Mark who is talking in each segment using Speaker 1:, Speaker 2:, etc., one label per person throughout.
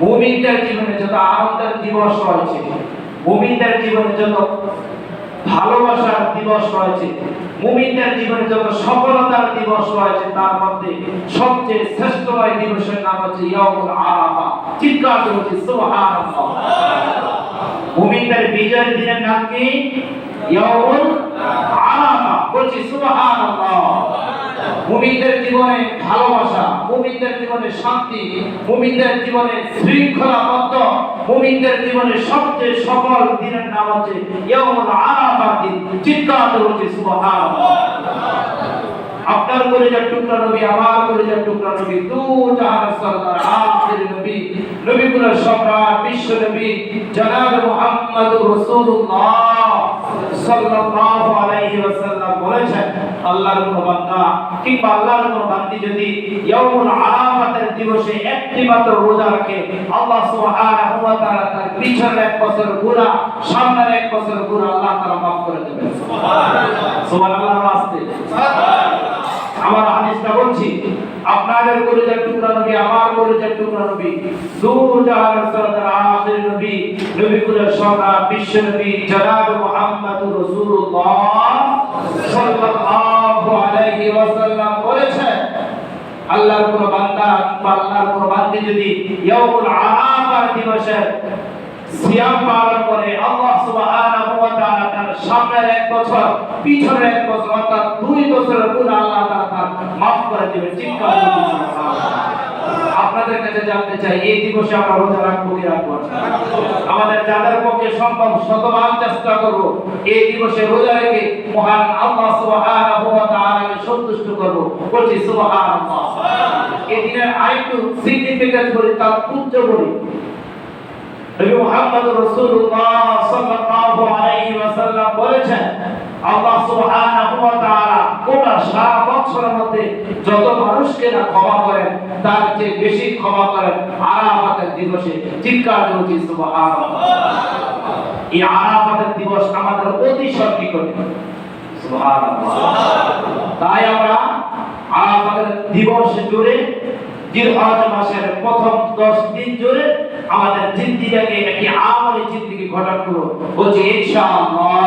Speaker 1: মুমিনদের জীবনে যত আনন্দের দিবস রয়েছে মুমিনদের জীবনে যত ভালোবাসার দিবস রয়েছে, মুমিনদের জীবনে যত সফলতার দিবস রয়েছে, তার মধ্যে সবচেয়ে শ্রেষ্ঠময় দিবসের নাম হচ্ছে ইয়াউমুল আরাফা। চিৎকার করে বলছি সুবহানাল্লাহ। মুমিনদের বিজয়ের দিনের নাম কি? ইয়াউমুল আরাফা। বলছি, সুবহানাল্লাহ। মুমিনদের জীবনে ভালোবাসা, মুমিনদের জীবনে শান্তি, মুমিনদের জীবনে শৃঙ্খলাবদ্ধ মুমিনদের জীবনে সবচেয়ে সফল দিনের নাম হচ্ছে ইয়াউমুল আরাফা দিন চিৎকার করে সুবহানাল্লাহ। আপনার কলেজের টুকরা নবী, আমার কলেজের টুকরা নবী তু জাহানের সরদার, আখির নবী নবীগুলোর সম্রাট, বিশ্ব নবী জনাব মুহাম্মদুর রাসূলুল্লাহ। সাল্লাল্লাহু আলাইহি ওয়াসাল্লাম বলেছেন আল্লাহর কোন বান্দা কিংবা আল্লাহর কোন বান্দি যদি ইয়াউমুল আরাফাতের দিবসে একটি মাত্র রোজা রাখে আল্লাহ সুবহানাহু ওয়া তাআলা তার পিছনের এক বছর গুনাহ সামনের এক বছর গুনাহ আল্লাহ তাআলা মাফ করে দেবেন। সুবহানাল্লাহ। সুবহানাল্লাহ আসতে। আমার হাদিসটা বলছি আপনাদের কলিজার টুকরা নবী আমার কলিজার টুকরা নবী জাহানের সরদার আখির নবী নবী কুলের সম্রাট বিশ্ব নবী জনাব মুহাম্মদুর রাসূলুল্লাহ সাল্লাল্লাহু আলাইহি ওয়াসাল্লাম বলেছেন, আল্লাহর কোন বান্দা কিংবা আল্লাহর কোন বান্দি যদি ইয়াউমুল আরাফার দিবসে সিয়াম পালন করে, আল্লাহ সুবহানাহু ওয়া তাআলা তার সামনের এক বছর, পিছনের এক বছর দুই বছরের আল্লাহ তাআলা তার করে দিবেন চিৎকার। আপনাদের কাছে জানতে চাই, এই দিবসে আমরা রোজা রাখব কি রাখব আমাদের যাদের পক্ষে সম্ভব শতবার চেষ্টা করব, এই দিবসে রোজা রেখে মহান আল্লাহ সুবহানাহু ওয়া তাআলাকে সন্তুষ্ট করব। বলছি সুবহানাল্লাহ। এই দিনের আরেকটু সিগনিফিকেন্স বলি, তার উচ্চ বলি। নবী মুহাম্মদ রাসূলুল্লাহ সাল্লাল্লাহু আলাইহি ওয়াসাল্লাম বলেছেন, আল্লাহ সুবহানাহু ওয়া তাআলা গোটা সারা বছরের মধ্যে যত মানুষকে না ক্ষমা করেন, তার চেয়ে বেশি ক্ষমা করেন আরাফাতের দিবসে। চিৎকার এই আরাফাতের দিবস আমাদের অতি তাই আমরা আরাফাতের দিবস জুড়ে, জিলহজ মাসের প্রথম 10 দিন জুড়ে আমাদের জিন্দিগিকে একটি আমলি জিন্দিগি গঠন করব। বলছি, ইনশাআল্লাহ।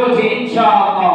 Speaker 1: বলছি, ইনশাআল্লাহ।